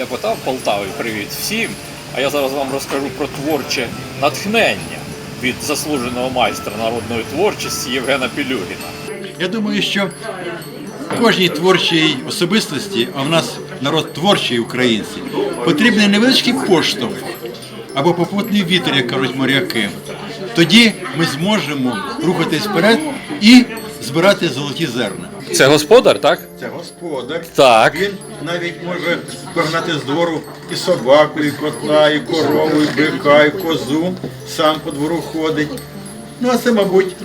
Ляпота в Полтаві, привіт всім. А я зараз вам розкажу про творче натхнення від заслуженого майстра народної творчості Євгена Пілюгіна. Я думаю, що кожній творчій особистості, а в нас народ творчий українці, потрібний невеличкий поштовх або попутний вітер, як кажуть моряки. Тоді ми зможемо рухатись вперед і збирати золоті зерна. Це господар, так? Це господар. Так. Він навіть може прогнати з двору і собаку, і кота, і корову, і бика, і козу. Сам по двору ходить. Ну, а це, мабуть,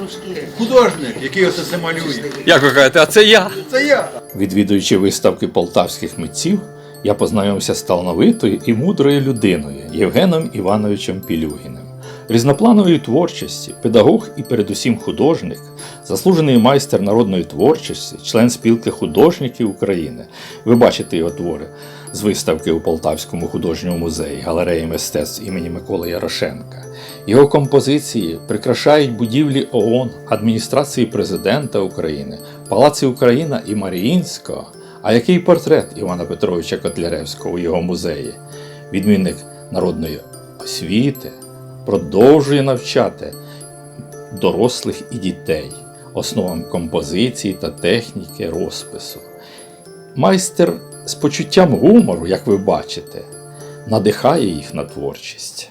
художник, який оце все малює. Як ви кажете, а це я? Це я. Відвідуючи виставки полтавських митців, я познайомився з талановитою і мудрою людиною Євгеном Івановичем Пілюгіним. Різнопланової творчості, педагог і передусім художник, заслужений майстер народної творчості, член спілки художників України. Ви бачите його твори з виставки у Полтавському художньому музеї галереї мистецтв імені Миколи Ярошенка. Його композиції прикрашають будівлі ООН, адміністрації президента України, Палаці Україна і Маріїнського. А який портрет Івана Петровича Котляревського у його музеї? Відмінник народної освіти продовжує навчати дорослих і дітей основам композиції та техніки розпису. Майстер з почуттям гумору, як ви бачите, надихає їх на творчість.